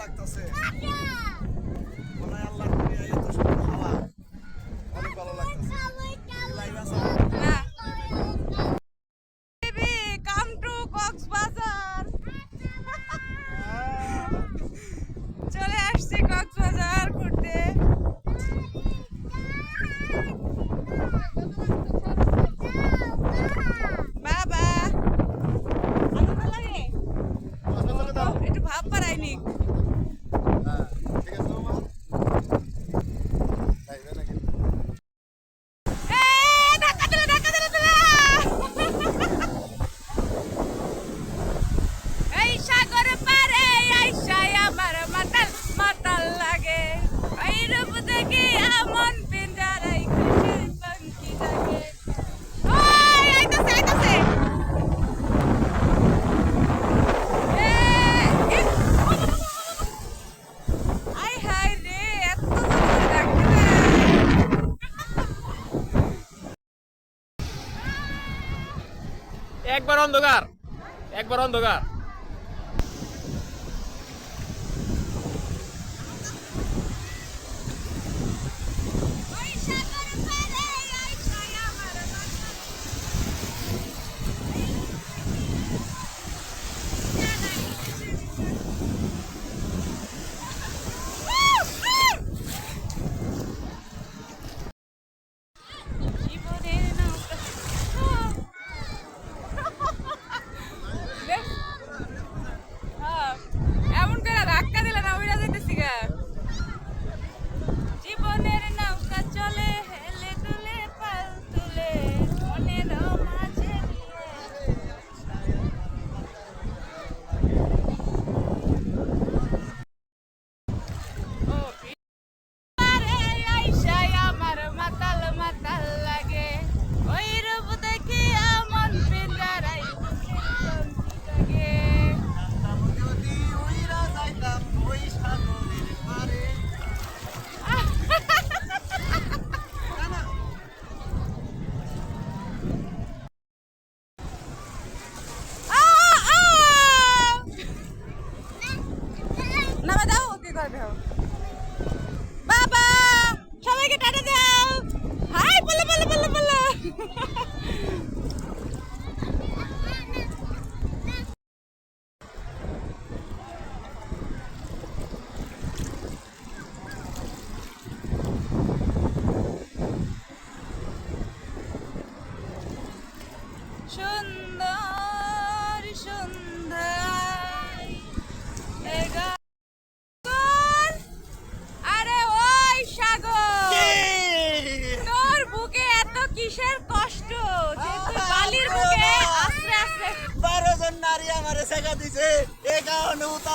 লাগতাছে। মনে হয় আল্লাহর দুনিয়ায় এত সুন্দর হাওয়া। অনেক ভালো লাগতাছে। কি live আছে? না বেবি কাম টু কক্সবাজার চলে আসছি কক্সবাজার ঘুরতে বাবা আনন্দ লাগে আপনার চলে দাও। একটু ভাব পারাইনি হ্যাঁ, ঠিক আছে মামা? যাইবে নাকি? এ ধাক্কা দিলে ধাক্কা দিলে দিলে এই সাগর পারে আইসাই আমার মাতাল মাতাল লাগে এই রূপ দেখি আমন পিঞ্জারাই খুশির পঙ্কি জাগে ওই আইতাছে আইতাছে এ এ, আই হাই রে এত জোরে ডাকতে একবার অন্ধকার একবার অন্ধকার।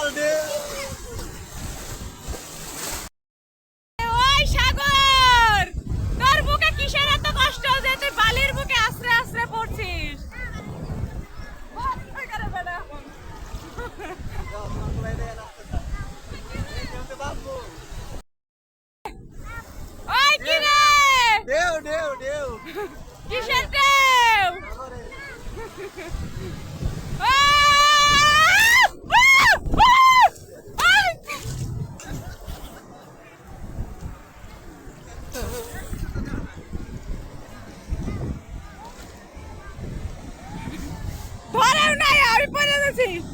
kaldı. পড়ে গেছি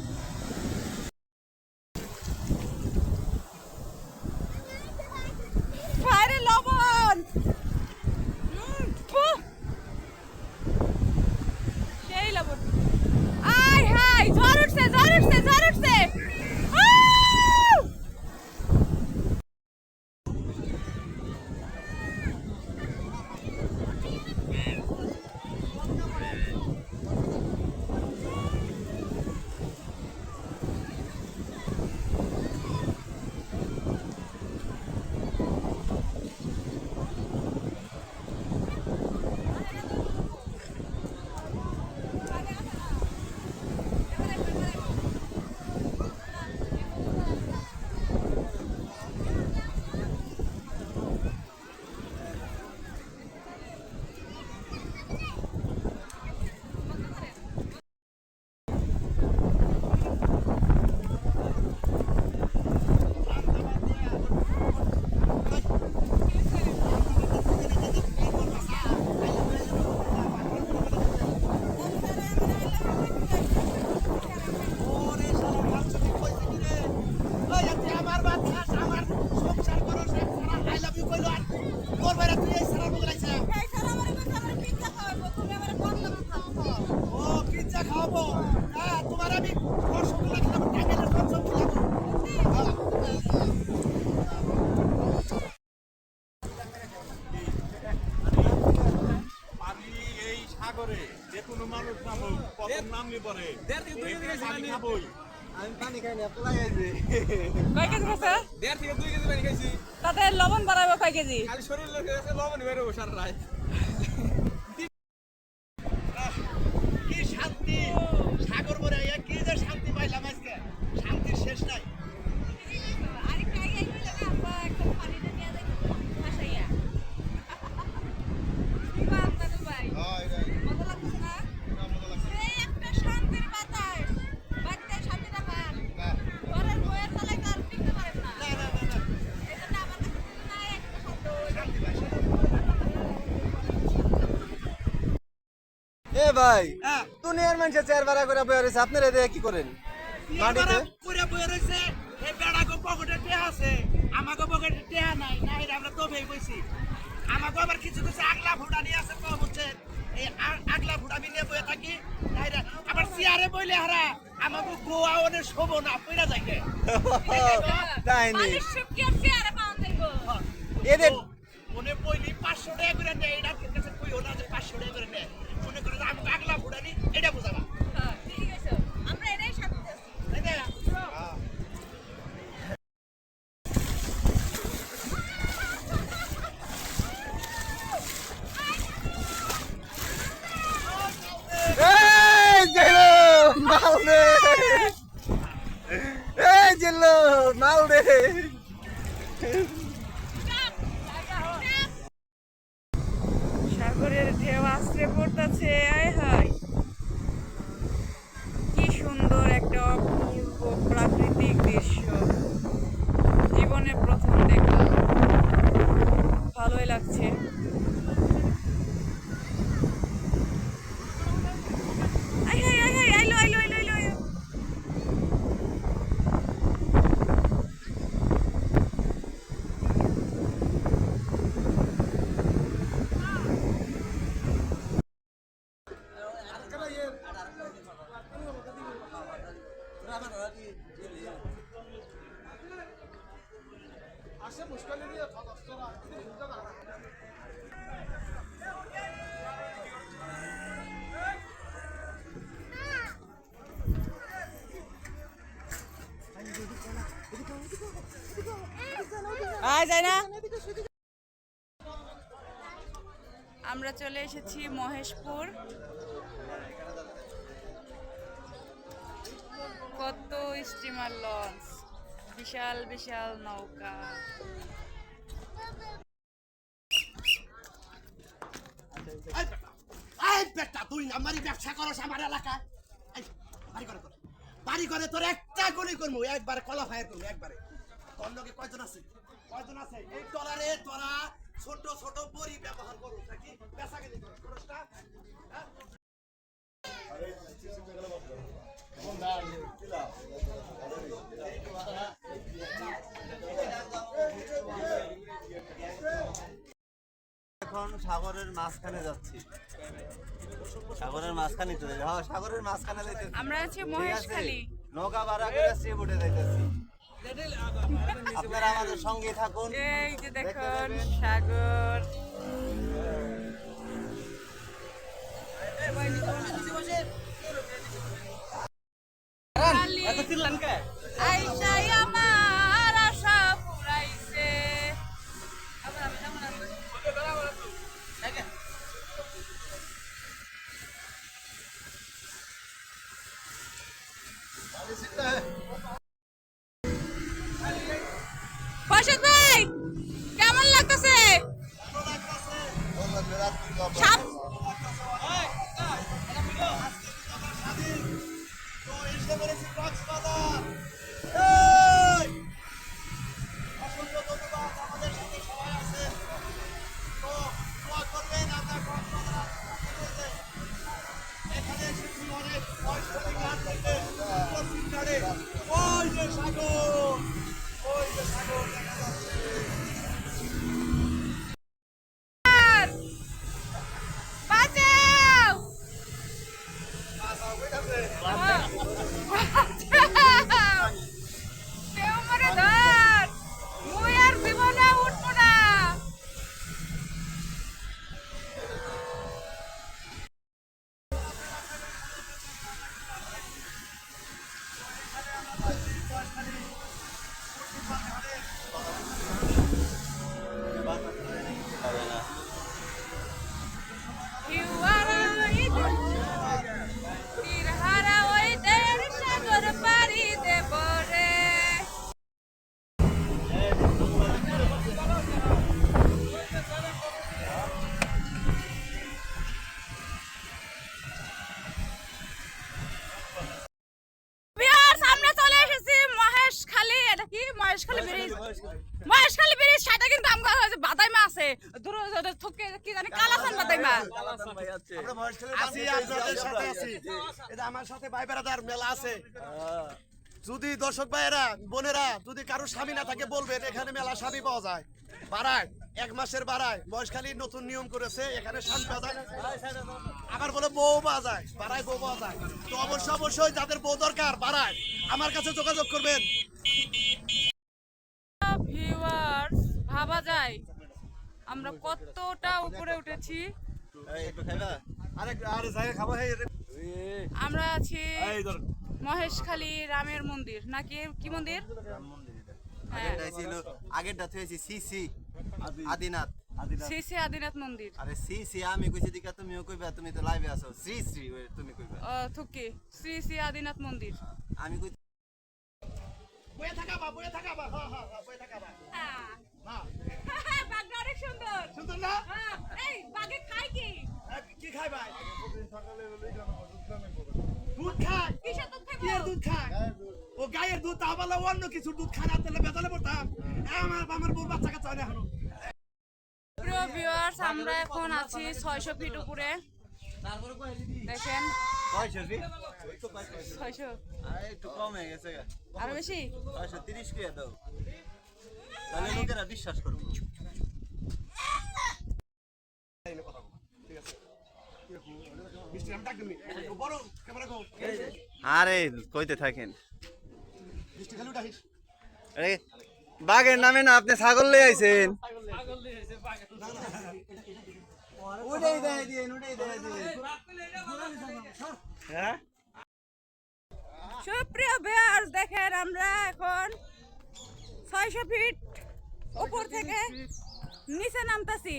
বাইরে লবণ উম, ফুহ। সেই লবণ আয় হাই ঝড় উঠছে ঝড় উঠছে ঝড় উঠছে উহ! আমি রসগোল্লা খেলাম টাঙ্গাইলের চমচম খেলাম পানি এই সাগরে যে কোনো মানুষ নামুক প্রথম নামনি পরে পানি খাবই আমি পানি খাই না পোলাই আছে কয় কেজি খাইছে দেড় থেকে দুই কেজি পানি খাইছি তাতে লবণ বাড়াবো কয় কেজি? খালি শরীর লোক লবণ বেরোবো সার রাত কি শান্তি সাগর মরে আইয়া কি যে শান্তি পাইলাম আজকে শান্তির শেষ নাই আরেকটা আগে আইলে না আমরা একটা পানিটা নিয়ে যাই ভাসাইয়া কি বাপ দাদু ভাই মজা লাগছে না এই একটা শান্তির বাতাস বাড়িতে শান্তিটা পান ঘরের বইয়ের তলায় তো আর টিকতে পারেন না এই জন্য আমার কাছে মনে হয় একটা শব্দ এ ভাই? দুনিয়ার মানুষের চেয়ার ভাড়া করে বয়ে রয়েছে। আপনারা এদিকে কি করেন? মাটিতে? করে বয়ে রয়েছে। এই বেড়াকে পকেটে টেহা আছে। আমাকে পকেটে নাই আমরা তো ভেই বইছি আমাকে আবার কিছু কিছু আগলা ফুটা নিয়ে আছে তো হচ্ছে। এই আগলা বয়ে থাকি। আবার চেয়ারে বইলে হারা আমাকে গোয়া অনেক শোভো না পইরা যাইকে তাই নি? এদের মনে পইলি পাঁচশো টাকা করে নেয় এটা কাছে কইও না যে পাঁচশো টাকা করে নেয় আগলা ফুটা নি এটা বুঝাবা। হ্যাঁ, ঠিক আছে। আমরা এটাই শান্তি আছি তাই না এই জেলো মাল দে এই জেলো মাল দে সাগরের ঢেউ আশ্রে পড়তেছে আয় হায় কি সুন্দর একটা অপূর্ব প্রাকৃতিক দৃশ্য জীবনে প্রথম দেখা। ভালোই লাগছে আয় হায় আয় হায় আইলো আইলো আইলো আইলো আইলো আয় যায় না। আমরা চলে এসেছি মহেশপুর। কত স্টিমার লঞ্চ বিশাল বিশাল নৌকা। তুই আমারই ব্যবসা করস আমার এলাকায়। এই, বাড়ি করে তোর একটা গুলি করব, একবারে কলা ফায়ার করব একবারে। তোর লগে কয়জন আছে? কয়জন আছে? এই টলারে তোরা ছোট ছোট বড়ি ব্যবহার করো নাকি পেশা গেলি? এখন সাগরের মাঝখানে যাচ্ছি। সাগরের মাঝখানে চলে যাই। হ্যাঁ সাগরের মাঝখানে যাইতেছি। আমরা আছি মহেশখালী। নৌকা ভাড়া করে উঠে যাইতেছি। আপনারা আমাদের সঙ্গে থাকুন। এই যে দেখুন। সাগর। আইসাই এসে বলেছি কক্সবাজার! অসংখ্য ধন্যবাদ, আমাদের সাথে সবাই আছে। তো, দোয়া করবেন আমরা কক্সবাজার এখানে সাগর যে সাগর। আমার সাথে ভাই বেড়াদার মেলা আছে। যদি দর্শক ভাইয়েরা বোনেরা যদি কারও স্বামী না থাকে বলবেন এখানে মেলা স্বামী পাওয়া যায়। বাড়ায় এক মাসের বাড়ায়। মহেশখালীর নতুন নিয়ম করেছে এখানে স্বামী পাওয়া যায়। আবার বলে বউ পাওয়া যায় বাড়ায় বউ পাওয়া যায়। তো অবশ্য অবশ্যই যাদের বউ দরকার বাড়ায়। আমার কাছে যোগাযোগ করবেন। ভাবা যায়। আমরা কতটা উপরে উঠেছি। আরে আরে যাই খাব আমরা আছি মহেশখালী রামের মন্দির। নাকি? কি মন্দির। হ্যাঁ। আগেরটা ছিল আগেরটা থুয়েছি সি সি। আদিনাথ। শ্রী শ্রী আদিনাথ মন্দির। আরে সি সি আমি কইছি দিকা তুমিও কইবা তুমি তো লাইভে আছো। শ্রী শ্রী তুমি কইবা। ও, থুকি। শ্রী শ্রী আদিনাথ মন্দির। আমি কই বয়ে থাকাবা বয়ে থাকাবা। হ্যাঁ হ্যাঁ হ্যাঁ, বয়ে থাকাবা। হ্যাঁ। বাঘটা অনেক সুন্দর। সুন্দর না? হ্যাঁ, এই বাঘে খায় কি? কি খাই ভাই? দুধ খায়। কিসের দুধ কি এর দুধ খায়? ও গায়ের দুধ তা বলে অন্য কিছু দুধ খায় না তাহলে পড়তাম। আমার আমার বউ বাচ্চা কাচ্চা না এখনও। প্রিয় ভিউয়ার্স আমরা এখন আছি ছয়শো ফিট উপরে। দেখেন। ছয়শো। একটু কম গেছে। গা। আরও বেশি? কয়শো তিরিশ কে দাও। তাহলে লোকেরা বিশ্বাস করব মিষ্টি আমি ডাক দিবি ও বড় ক্যামেরা গো আরে, কইতে থাকেন। আরে, বাঘের নামে না আপনি ছাগল লই আইছেন? হ্যাঁ? সুপ্রিয় ভিউয়ার্স দেখেন আমরা এখন ছয়শো ফিট উপর থেকে নিচে নামতাছি।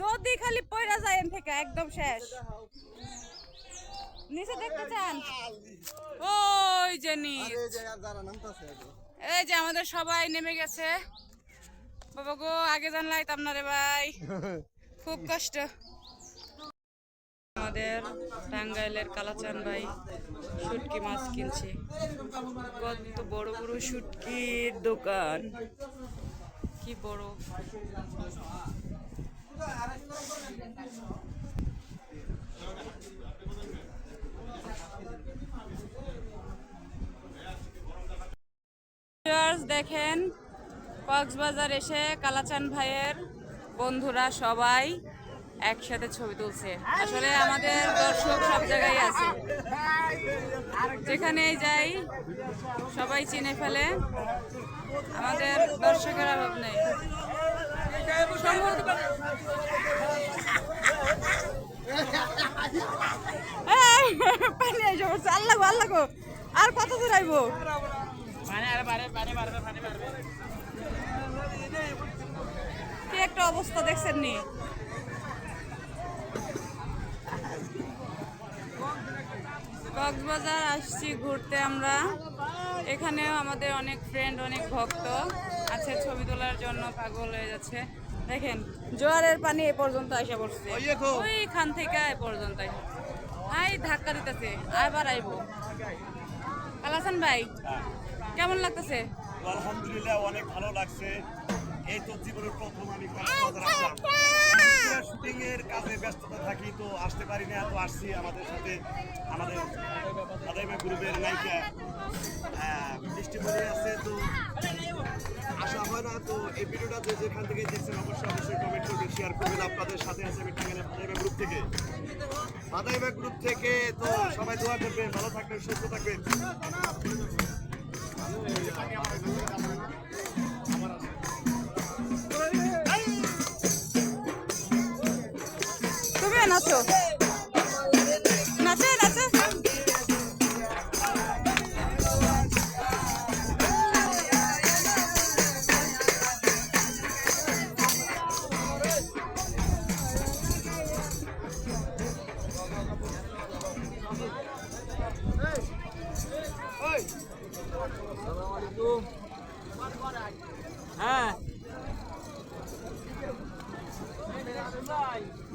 যদি খালি পয়রা যায় এন থেকে একদম শেষ। নিচে দেখতে চান? ওই যে এই যে আমাদের সবাই নেমে গেছে। বাবা গো আগে জানলাইতাম না রে ভাই। খুব কষ্ট। আমাদের টাঙ্গাইলের কালাচান ভাই শুটকি মাছ কিনছে। কত বড় বড় শুটকির দোকান। কি বড়। দেখেন, কক্সবাজার এসে কালাচান ভাইয়ের বন্ধুরা সবাই একসাথে ছবি তুলছে। আসলে আমাদের দর্শক সব জায়গায় আছে। যেখানেই যাই, সবাই চিনে ফেলে। আমাদের দর্শকের অভাব নেই। পানি গো, আল্লাহ আর কত দূর আইবো কি একটা অবস্থা দেখছেন নি কক্সবাজার আসছি ঘুরতে আমরা। এখানেও আমাদের অনেক ফ্রেন্ড অনেক ভক্ত। আছে ছবি তোলার জন্য পাগল হয়ে যাচ্ছে। দেখেন জোয়ারের পানি এ পর্যন্ত এসে পড়ছে। ওইখান থেকে এ পর্যন্ত আই ধাক্কা দিতেছে আবার আইব। কালাসান ভাই কেমন লাগতেছে? আলহামদুলিল্লাহ অনেক ভালো লাগছে। এই তো জীবনের প্রথম আমি শুটিং এর কাজে ব্যস্ততা থাকি তো আসতে পারি না তো আসছি আমাদের সাথে আমাদের আদাইমা গ্রুপের নায়িকা। বৃষ্টি পড়ে আছে তো আসা হয় না তো এই ভিডিওটা যে যেখান থেকে দেখছেন অবশ্যই অবশ্যই কমেন্ট করবেন শেয়ার করবেন। আপনাদের সাথে আছে আমি টাঙ্গাইলের আদাইমা গ্রুপ থেকে। আদাইমা গ্রুপ থেকে তো সবাই দোয়া করবেন ভালো থাকবেন সুস্থ থাকবেন। তুমি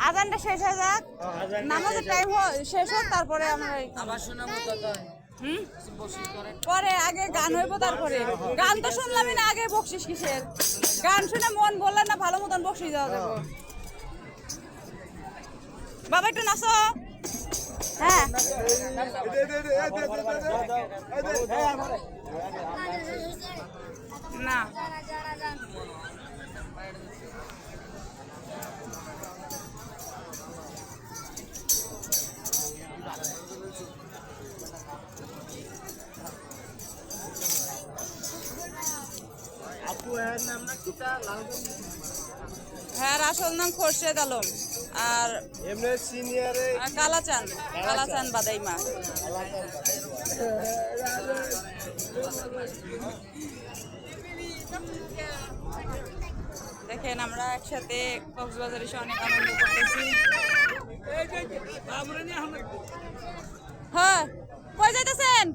আজানটা শেষ হয়ে যাক। নামাজের টাইম শেষ হোক তারপরে আমরা আবার শোনাবো তত হুম? বসে করে। পরে আগে গান হইব তারপরে। গান তো শুনলামই না আগে বকশিস কিসের? গান শুনে মন বললেন না ভালো মতন বকশিস দেওয়া যাব। বাবা একটু নাচো। হ্যাঁ। না। হ্যাঁ আসল নাম খোরশেদ আলম। আর এমনি সিনিয়রে কালাচান। কালাচান বাদাইমা। দেখেন আমরা একসাথে কক্সবাজার এসে অনেক আনন্দ করতেছি। হ্যাঁ কই যাইতেছেন?